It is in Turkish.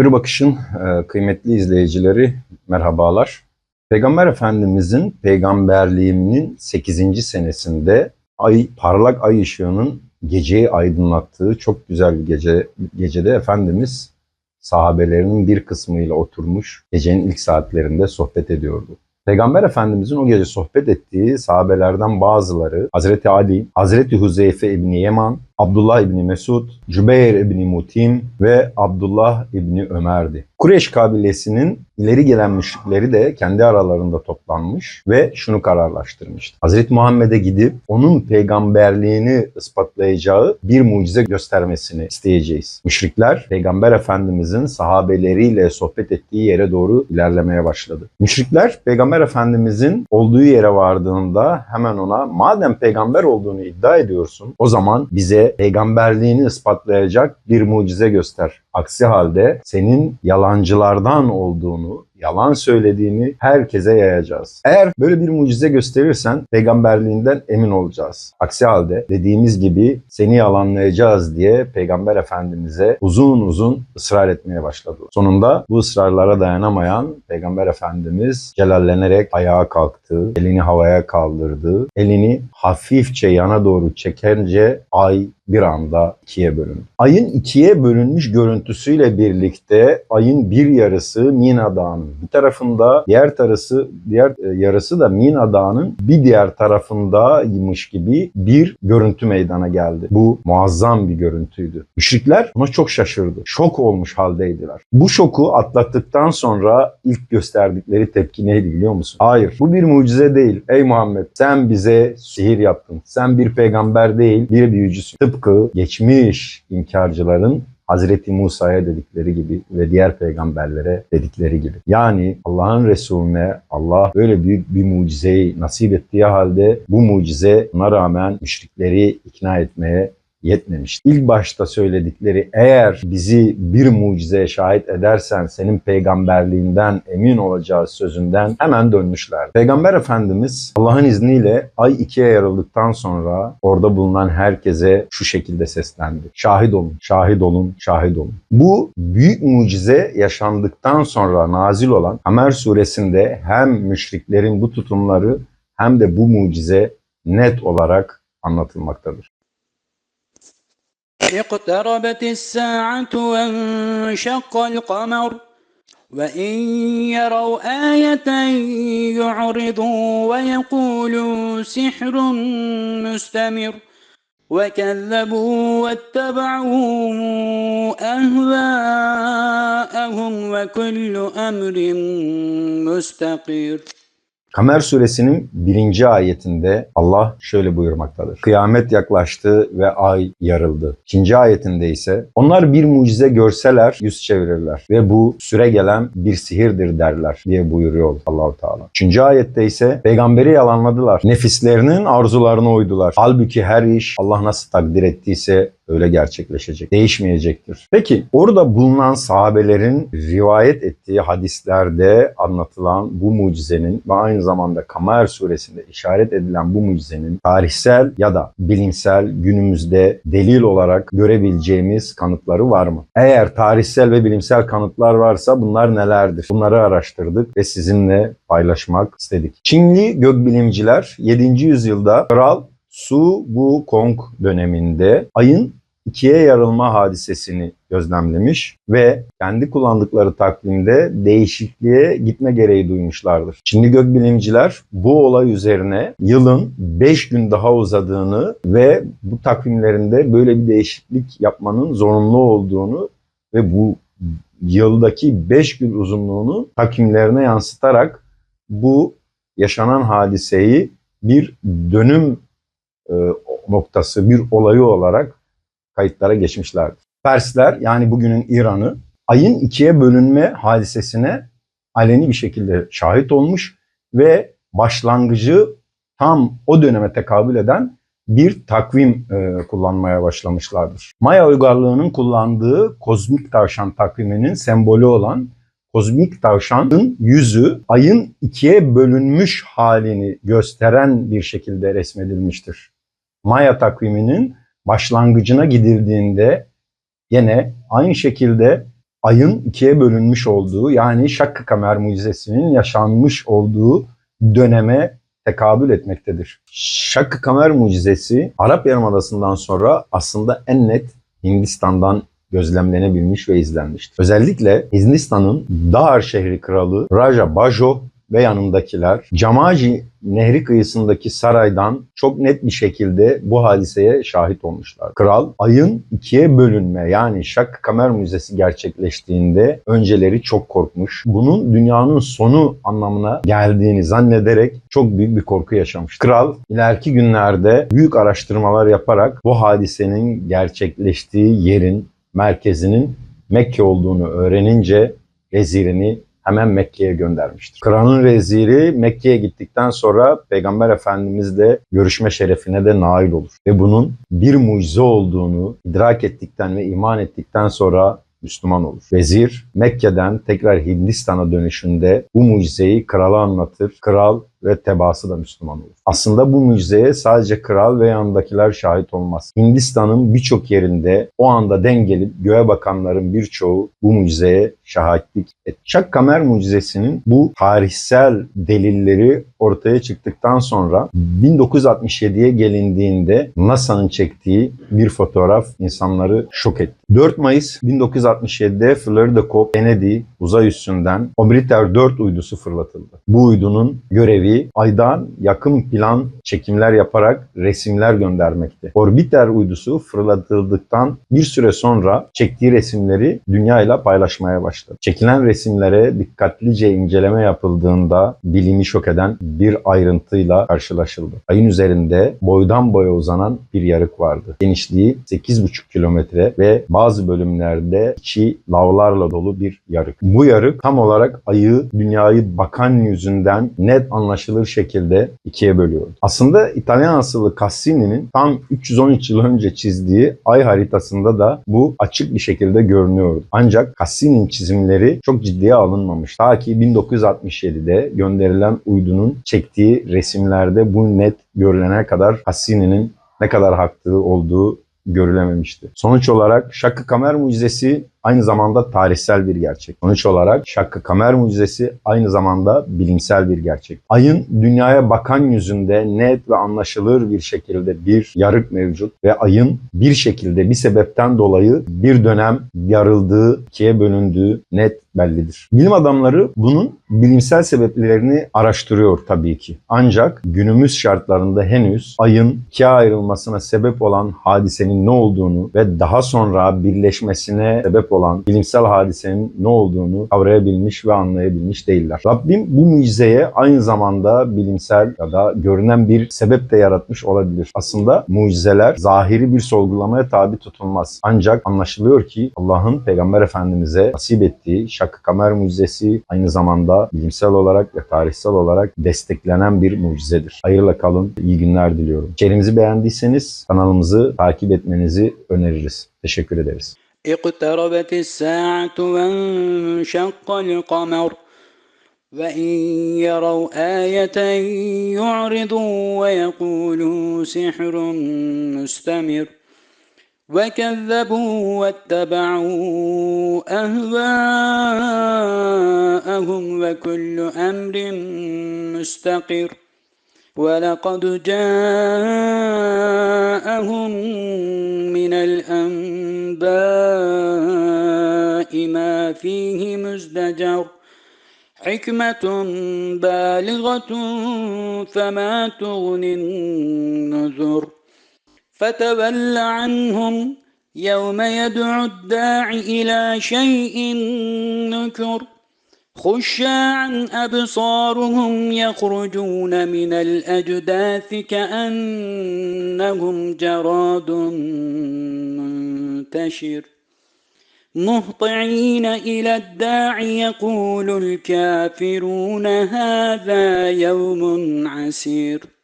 Hür Bakış'ın e, kıymetli izleyicileri merhabalar. Peygamber Efendimizin peygamberliğinin 8. senesinde ay parlak ay ışığının geceyi aydınlattığı çok güzel bir gece gecede Efendimiz sahabelerinin bir kısmıyla oturmuş gecenin ilk saatlerinde sohbet ediyordu. Peygamber Efendimizin o gece sohbet ettiği sahabelerden bazıları Hazreti Ali, Hazreti Huzeyfe İbni Yeman, Abdullah İbni Mesud, Cübeyr İbni Mutim ve Abdullah İbni Ömer'di. Kureyş kabilesinin ileri gelen müşrikleri de kendi aralarında toplanmış ve şunu kararlaştırmıştı. Hazreti Muhammed'e gidip onun peygamberliğini ispatlayacağı bir mucize göstermesini isteyeceğiz. Müşrikler Peygamber Efendimizin sahabeleriyle sohbet ettiği yere doğru ilerlemeye başladı. Müşrikler Peygamber Efendimizin olduğu yere vardığında hemen ona madem peygamber olduğunu iddia ediyorsun o zaman bize peygamberliğini ispatlayacak bir mucize göster. Aksi halde senin yalancılardan olduğunu, yalan söylediğini herkese yayacağız. Eğer böyle bir mucize gösterirsen peygamberliğinden emin olacağız. Aksi halde dediğimiz gibi seni yalanlayacağız diye peygamber efendimize uzun uzun ısrar etmeye başladı. Sonunda bu ısrarlara dayanamayan peygamber efendimiz celallenerek ayağa kalktı, elini havaya kaldırdı, elini hafifçe yana doğru çekerince ay bir anda ikiye bölündü. Ayın ikiye bölünmüş görüntüsüyle birlikte ayın bir yarısı Mina Dağı'nın bir tarafında, diğer tarafı diğer e, yarısı da Mina Dağı'nın bir diğer tarafındaymış gibi bir görüntü meydana geldi. Bu muazzam bir görüntüydü. Müşrikler buna çok şaşırdı. Şok olmuş haldeydiler. Bu şoku atlattıktan sonra ilk gösterdikleri tepki neydi biliyor musun? Hayır, bu bir mucize değil. Ey Muhammed, sen bize sihir yaptın. Sen bir peygamber değil, bir büyücüsün. Tıpkı geçmiş inkarcıların Hazreti Musa'ya dedikleri gibi ve diğer peygamberlere dedikleri gibi. Yani Allah'ın Resulüne Allah böyle büyük bir mucizeyi nasip ettiği halde bu mucize buna rağmen müşrikleri ikna etmeye yetmemiş. İlk başta söyledikleri eğer bizi bir mucizeye şahit edersen senin peygamberliğinden emin olacağız sözünden hemen dönmüşler. Peygamber Efendimiz Allah'ın izniyle ay ikiye yarıldıktan sonra orada bulunan herkese şu şekilde seslendi. Şahit olun, şahit olun, şahit olun. Bu büyük mucize yaşandıktan sonra nazil olan Hamer suresinde hem müşriklerin bu tutumları hem de bu mucize net olarak anlatılmaktadır. اقتربت الساعة وانشق القمر وإن يروا آية يعرضوا ويقولوا سحر مستمر وكذبوا واتبعوا أهواءهم وكل أمر مستقر Kamer suresinin birinci ayetinde Allah şöyle buyurmaktadır. Kıyamet yaklaştı ve ay yarıldı. İkinci ayetinde ise onlar bir mucize görseler yüz çevirirler ve bu süre gelen bir sihirdir derler diye buyuruyor Allahu Teala. Üçüncü ayette ise peygamberi yalanladılar. Nefislerinin arzularına uydular. Halbuki her iş Allah nasıl takdir ettiyse öyle gerçekleşecek. Değişmeyecektir. Peki orada bulunan sahabelerin rivayet ettiği hadislerde anlatılan bu mucizenin ve aynı zamanda Kamer suresinde işaret edilen bu mucizenin tarihsel ya da bilimsel günümüzde delil olarak görebileceğimiz kanıtları var mı? Eğer tarihsel ve bilimsel kanıtlar varsa bunlar nelerdir? Bunları araştırdık ve sizinle paylaşmak istedik. Çinli gökbilimciler 7. yüzyılda Kral Su Wukong döneminde ayın ikiye yarılma hadisesini gözlemlemiş ve kendi kullandıkları takvimde değişikliğe gitme gereği duymuşlardır. Çinli gökbilimciler bu olay üzerine yılın 5 gün daha uzadığını ve bu takvimlerinde böyle bir değişiklik yapmanın zorunlu olduğunu ve bu yıldaki 5 gün uzunluğunu takvimlerine yansıtarak bu yaşanan hadiseyi bir dönüm e, noktası, bir olayı olarak kayıtlara geçmişlerdir. Persler yani bugünün İran'ı ayın ikiye bölünme hadisesine aleni bir şekilde şahit olmuş ve başlangıcı tam o döneme tekabül eden bir takvim e, kullanmaya başlamışlardır. Maya uygarlığının kullandığı kozmik tavşan takviminin sembolü olan kozmik tavşanın yüzü ayın ikiye bölünmüş halini gösteren bir şekilde resmedilmiştir. Maya takviminin başlangıcına gidildiğinde yine aynı şekilde ayın ikiye bölünmüş olduğu yani Şakkı Kamer mucizesinin yaşanmış olduğu döneme tekabül etmektedir. Şakkı Kamer mucizesi Arap Yarımadası'ndan sonra aslında en net Hindistan'dan gözlemlenebilmiş ve izlenmiştir. Özellikle Hindistan'ın Dahar şehri kralı Raja Bajo ve yanındakiler Camaji nehri kıyısındaki saraydan çok net bir şekilde bu hadiseye şahit olmuşlar. Kral ayın ikiye bölünme yani Şak Kamer Müzesi gerçekleştiğinde önceleri çok korkmuş. Bunun dünyanın sonu anlamına geldiğini zannederek çok büyük bir korku yaşamış. Kral ileriki günlerde büyük araştırmalar yaparak bu hadisenin gerçekleştiği yerin merkezinin Mekke olduğunu öğrenince vezirini hemen Mekke'ye göndermiştir. Kralın veziri Mekke'ye gittikten sonra Peygamber Efendimizle görüşme şerefine de nail olur. Ve bunun bir mucize olduğunu idrak ettikten ve iman ettikten sonra Müslüman olur. Vezir Mekke'den tekrar Hindistan'a dönüşünde bu mucizeyi krala anlatır. Kral ve tebaası da Müslüman olur. Aslında bu mucizeye sadece kral ve yanındakiler şahit olmaz. Hindistan'ın birçok yerinde o anda dengelip göğe bakanların birçoğu bu mucizeye şahitlik et. Şak Kamer mucizesinin bu tarihsel delilleri ortaya çıktıktan sonra 1967'ye gelindiğinde NASA'nın çektiği bir fotoğraf insanları şok etti. 4 Mayıs 1967'de Florida Cop Kennedy uzay üssünden Orbiter 4 uydusu fırlatıldı. Bu uydunun görevi aydan yakın plan çekimler yaparak resimler göndermekti. Orbiter uydusu fırlatıldıktan bir süre sonra çektiği resimleri dünyayla paylaşmaya başladı. Çekilen resimlere dikkatlice inceleme yapıldığında bilimi şok eden bir ayrıntıyla karşılaşıldı. Ayın üzerinde boydan boya uzanan bir yarık vardı. Genişliği 8,5 kilometre ve bazı bölümlerde içi lavlarla dolu bir yarık. Bu yarık tam olarak ayı dünyayı bakan yüzünden net anlaşılır şekilde ikiye bölüyordu. Aslında İtalyan asıllı Cassini'nin tam 313 yıl önce çizdiği ay haritasında da bu açık bir şekilde görünüyordu. Ancak Cassini'nin çizimleri çok ciddiye alınmamış. Ta ki 1967'de gönderilen uydunun çektiği resimlerde bu net görülene kadar Cassini'nin ne kadar haklı olduğu görülememişti. Sonuç olarak Şakkı Kamer mucizesi aynı zamanda tarihsel bir gerçek. Sonuç olarak Şakkı Kamer mucizesi aynı zamanda bilimsel bir gerçek. Ayın dünyaya bakan yüzünde net ve anlaşılır bir şekilde bir yarık mevcut ve ayın bir şekilde bir sebepten dolayı bir dönem yarıldığı, ikiye bölündüğü net bellidir. Bilim adamları bunun bilimsel sebeplerini araştırıyor tabii ki. Ancak günümüz şartlarında henüz ayın ikiye ayrılmasına sebep olan hadisenin ne olduğunu ve daha sonra birleşmesine sebep olan bilimsel hadisenin ne olduğunu kavrayabilmiş ve anlayabilmiş değiller. Rabbim bu mucizeye aynı zamanda bilimsel ya da görünen bir sebep de yaratmış olabilir. Aslında mucizeler zahiri bir sorgulamaya tabi tutulmaz. Ancak anlaşılıyor ki Allah'ın Peygamber Efendimiz'e nasip ettiği Şak Kamer mucizesi aynı zamanda bilimsel olarak ve tarihsel olarak desteklenen bir mucizedir. Hayırla kalın, iyi günler diliyorum. İçerimizi beğendiyseniz kanalımızı takip etmenizi öneririz. Teşekkür ederiz. اقتربت الساعة وانشق القمر وإن يروا آية يعرضوا ويقولوا سحر مستمر وكذبوا واتبعوا أهواءهم وكل أمر مستقر ولقد جاءهم من الأنباء ما فيه مزدجر. حكمة بالغة فما تغني النذر. فتول عنهم يوم يدعو الداع إلى شيء نكر. خشاعا أبصارهم يخرجون من الأجداث كأنهم جراد منتشر. مهطعين إلى الداع يقول الكافرون هذا يوم عسير.